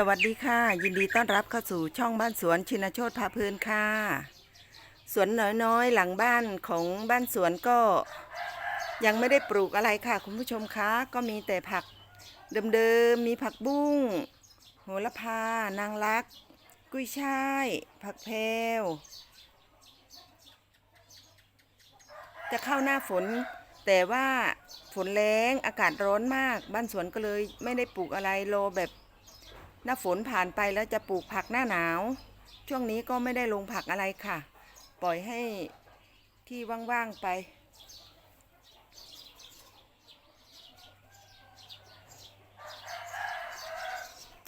สวัสดีค่ะ ยินดีต้อนรับเข้าสู่ช่องบ้านสวนชินโชตพาเพลินค่ะ สวนน้อยๆ หลังบ้านของบ้านสวนก็ยังไม่ได้ปลูกอะไรค่ะ คุณผู้ชมคะก็มีแต่ผักเดิมๆมีผักบุ้งโหระพานางรัก กุ้ยช่าย ผักแพรวจะเข้าหน้าฝน แต่ว่าฝนแรงอากาศร้อนมาก บ้านสวนก็เลยไม่ได้ปลูกอะไรโลแบบ หน้าฝนผ่านไปแล้วจะปลูกผักหน้าหนาว ช่วงนี้ก็ไม่ได้ลงผักอะไรค่ะ ปล่อยให้ที่ว่างๆไป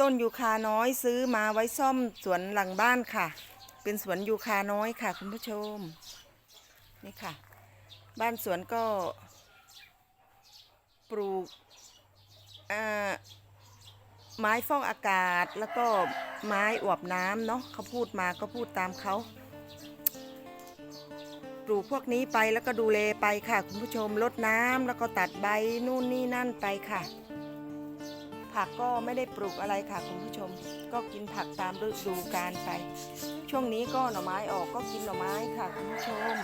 ต้นยูคาน้อยซื้อมาไว้ซ่อมสวนหลังบ้านค่ะ เป็นสวนยูคาน้อยค่ะ คุณผู้ชม นี่ค่ะ บ้านสวนก็ ปลูกอ่า ไม้ฟอกอากาศแล้วก็ไม้อวบน้ำเนาะเขาพูดมาก็พูดตามเขาปลูกพวกนี้ไปแล้วก็ดูแลไปค่ะ คุณผู้ชมลดน้ำแล้วก็ตัดใบนู่นนี่นั่นไปค่ะ ผักก็ไม่ได้ปลูกอะไรค่ะ คุณผู้ชม ก็กินผักตามฤดูกาลไป ช่วงนี้ก็หน่อไม้ออกก็กินหน่อไม้ค่ะ คุณผู้ชม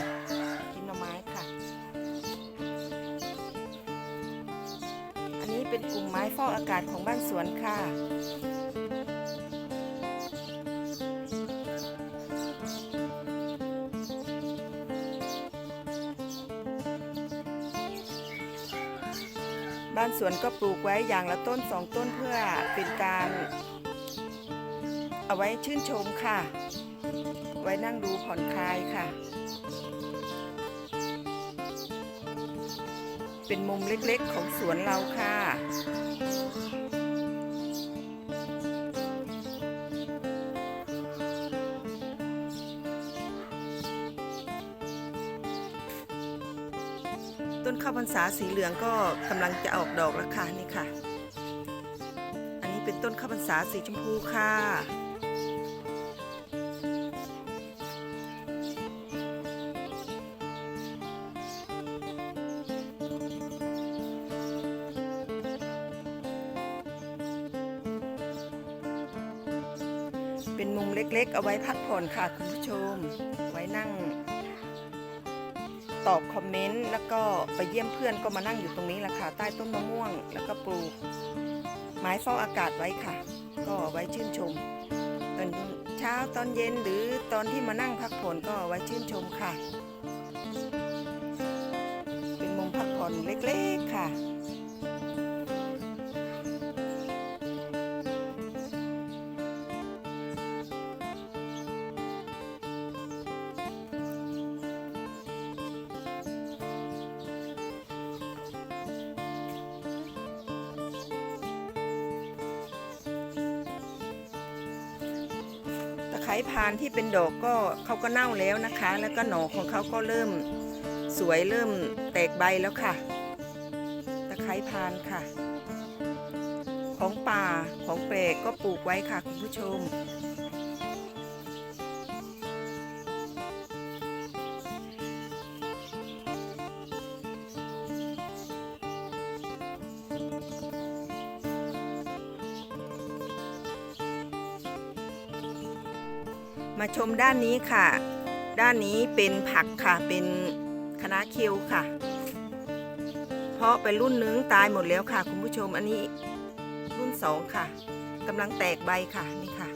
กินหน่อไม้ค่ะ เป็นกลุ่มไม้ฟอกอากาศของบ้านสวนค่ะ บ้านสวนก็ปลูกไว้อย่างละต้นสองต้นเพื่อเป็นการเอาไว้ชื่นชมค่ะ ไว้นั่งดูผ่อนคลายค่ะ เป็นมุมเล็กๆของสวนเราค่ะ ต้นข้าวพรรษาสีเหลืองก็กำลังจะออกดอกแล้วค่ะนี่ค่ะ อันนี้เป็นต้นข้าวพรรษาสีชมพูค่ะ เป็นมุมเล็กๆ เอาไว้พักผ่อนค่ะคุณผู้ชม ไว้นั่ง ตอบคอมเมนต์ แล้วก็ไปเยี่ยมเพื่อนก็มานั่งอยู่ตรงนี้แหละค่ะ ใต้ต้นมะม่วง แล้วก็ปลูก ไม้ฟอกอากาศไว้ค่ะ ก็เอาไว้ชื่นชมตอนเช้าตอนเย็นหรือตอนที่มานั่งพักผ่อนก็เอาไว้ชื่นชมค่ะ เป็นมุมพักผ่อนเล็กๆค่ะ ไคร้พานที่เป็นดอกก็เขาก็เน่าแล้วนะคะ แล้วก็หน่อของเขาก็เริ่มสวยเริ่มแตกใบแล้วค่ะ ตะไคร้พานค่ะ ของป่าของแปลกก็ปลูกไว้ค่ะคุณผู้ชม มาชมด้านนี้ค่ะ ด้านนี้เป็นผักค่ะ เป็นคะน้าเคียวค่ะ เพราะเป็นรุ่นนึงตายหมดแล้วค่ะ คุณผู้ชม อันนี้รุ่นสองค่ะกำลังแตกใบค่ะนี่ค่ะ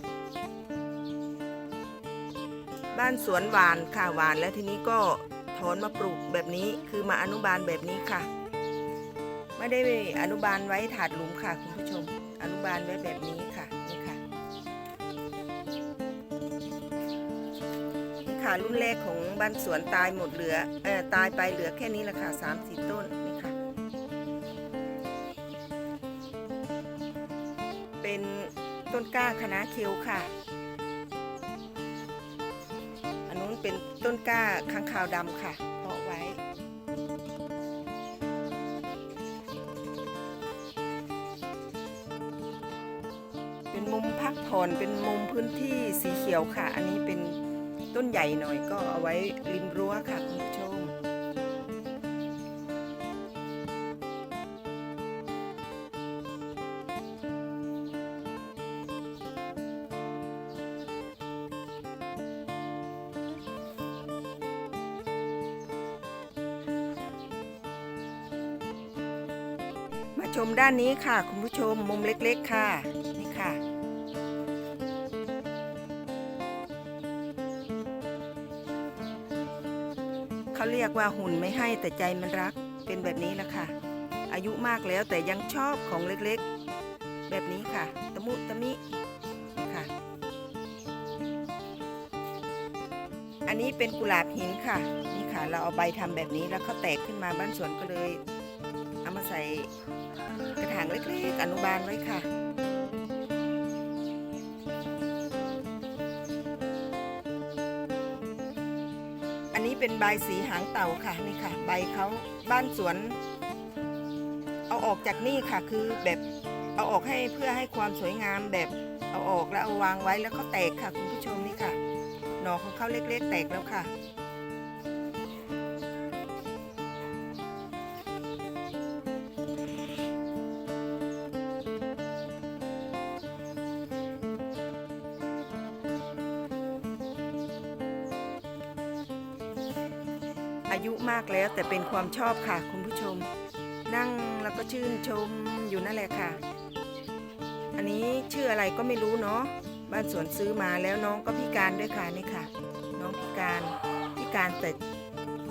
บ้านสวนหวานค่ะหวานแล้วทีนี้ก็ถอนมาปลูกแบบนี้คือมาอนุบาลแบบนี้ค่ะ ไม่ได้อนุบาลไว้ถาดหลุมค่ะ คุณผู้ชม อนุบาลไว้แบบนี้ ค่ะรุ่นแรกของบ้านสวนตายหมดเหลือเออตายไปเหลือแค่นี้แหละค่ะสามสี่ต้นนี่ค่ะ เป็นต้นกล้าคณะเคียวค่ะ อันนู้นเป็นต้นกล้าค้างคาวดำค่ะ เพาะไว้ เป็นมุมพักผ่อนเป็นมุมพื้นที่สีเขียวค่ะ อันนี้เป็น ต้นใหญ่หน่อยก็เอาไว้ริมรั้วค่ะคุณผู้ชมมาชมด้านนี้ค่ะ คุณผู้ชมมุมเล็ก ๆ ค่ะ เขาเรียกว่าหุ่นไม่ให้แต่ใจมันรักเป็นแบบนี้ละค่ะ อายุมากแล้วแต่ยังชอบของเล็กๆ แบบนี้ค่ะ ตะมุตะมิค่ะ อันนี้เป็นกุหลาบหินค่ะ นี่ค่ะ เราเอาใบทำแบบนี้แล้วเขาแตกขึ้นมาบ้านสวนก็เลย เอามาใส่กระถางเล็กๆ อนุบาลไว้ค่ะ เป็นใบสีหางเต่าค่ะนี่ค่ะ ใบเขาบ้านสวน เอาออกจากนี่ค่ะ คือแบบเอาออกให้เพื่อให้ความสวยงามแบบเอาออกแล้วเอาวางไว้แล้วเขาแตกค่ะ คุณผู้ชมนี่ค่ะ หน่อของเขาเล็กๆ แตกแล้วค่ะ ยุมากแล้วแต่เป็นความชอบค่ะคุณผู้ชม นั่งแล้วก็ชื่นชมอยู่นั่นแหละค่ะ อันนี้ชื่ออะไรก็ไม่รู้เนาะบ้านสวนซื้อมาแล้วน้องก็พิการด้วยค่ะนี่ค่ะ น้องพิการพิการแต่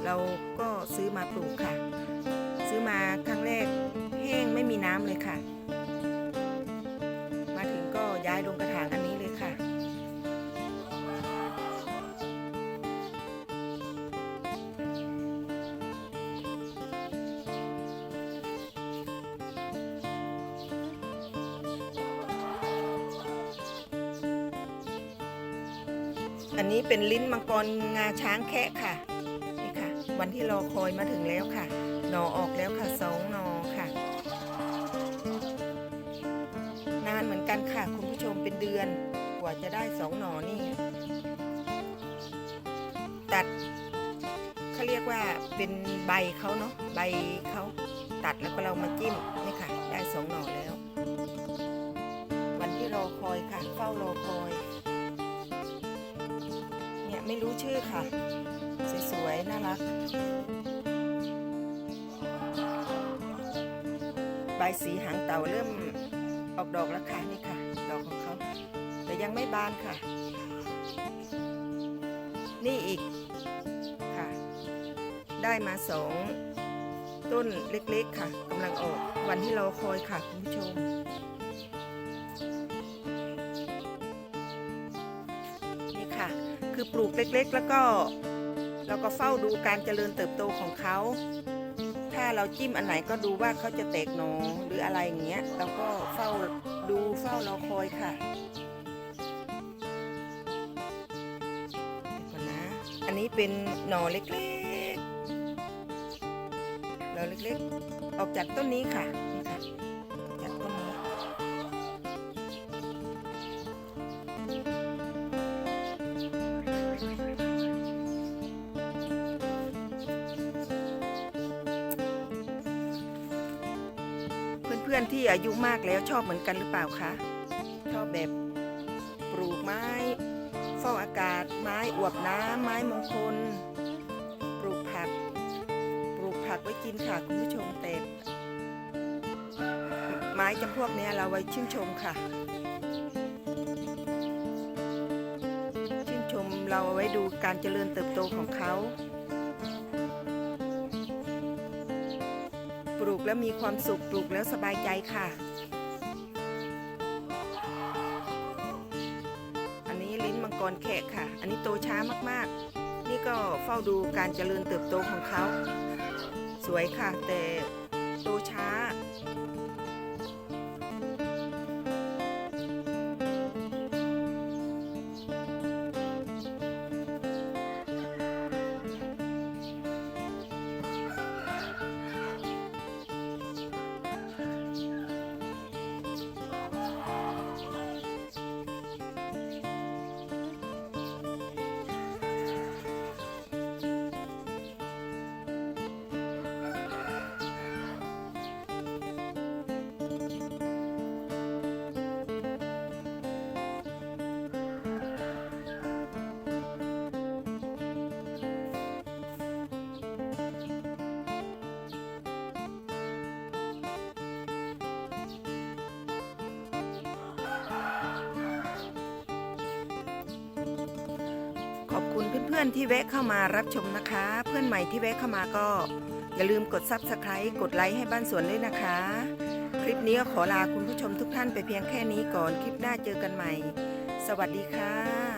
เราก็ซื้อมาปลูกค่ะ ซื้อมาครั้งแรกแห้งไม่มีน้ำเลยค่ะ อันนี้เป็นลิ้นมังกรงาช้างแคะค่ะนี่ค่ะ วันที่รอคอยมาถึงแล้วค่ะ หนอออกแล้วค่ะสองหนอค่ะ นานเหมือนกันค่ะ คุณผู้ชมเป็นเดือน กว่าจะได้สองหนอนี่ ตัดเขาเรียกว่าเป็นใบเขาเนาะใบเขาตัดแล้วก็เรามาจิ้มนี่ค่ะ ได้สองหนอแล้ว วันที่รอคอยค่ะ เฝ้ารอคอยเนี่ย ไม่รู้ชื่อค่ะ สวยๆ น่ารัก ใบสีหางเต่าเริ่มออกดอกแล้วค่ะนี่ค่ะ ดอกของเขา แต่ยังไม่บานค่ะ นี่อีกค่ะ ได้มาสองต้นเล็กๆค่ะกำลังออกวันที่เราคอยค่ะคุณผู้ชม คือปลูกเล็กๆ แล้วก็เราก็เฝ้าดูการเจริญเติบโตของเขา ถ้าเราจิ้มอันไหนก็ดูว่าเขาจะแตกหนอหรืออะไรอย่างเงี้ย เราก็เฝ้าดูเฝ้ารอคอยค่ะก่อนนะ อันนี้เป็นหนอเล็กๆหน่อเล็กๆ ออกจากต้นนี้ค่ะ พื่อนๆที่อายุมากแล้วชอบเหมือนกันหรือเปล่าคะชอบแบบปลูกไม้ฟอกอากาศ ไม้อวบน้ำไม้มงคล ปลูกผัก ปลูกผักไว้กินค่ะคุณผู้ชมแต่ไม้จำพวกนี้เราไว้ชื่นชมค่ะ ชื่นชมเราเอาไว้ดูการเจริญเติบโตของเขา กแล้วมีความสุขปลูกแล้วสบายใจค่ะ อันนี้ลิ้นมังกรแขกค่ะ อันนี้โตช้ามากๆ นี่ก็เฝ้าดูการเจริญเติบโตของเขา สวยค่ะแต่ อบคุณเพื่อนๆที่แวะเข้ามารับชมนะคะ เพื่อนใหม่ที่แวะเข้ามาก็ อย่าลืมกด Subscribe กดไลค์ให้บ้านสวนด้วยนะคะ คลิปนี้ก็ขอลาคุณผู้ชมทุกท่านไปเพียงแค่นี้ก่อน คลิปหน้าเจอกันใหม่ สวัสดีค่ะ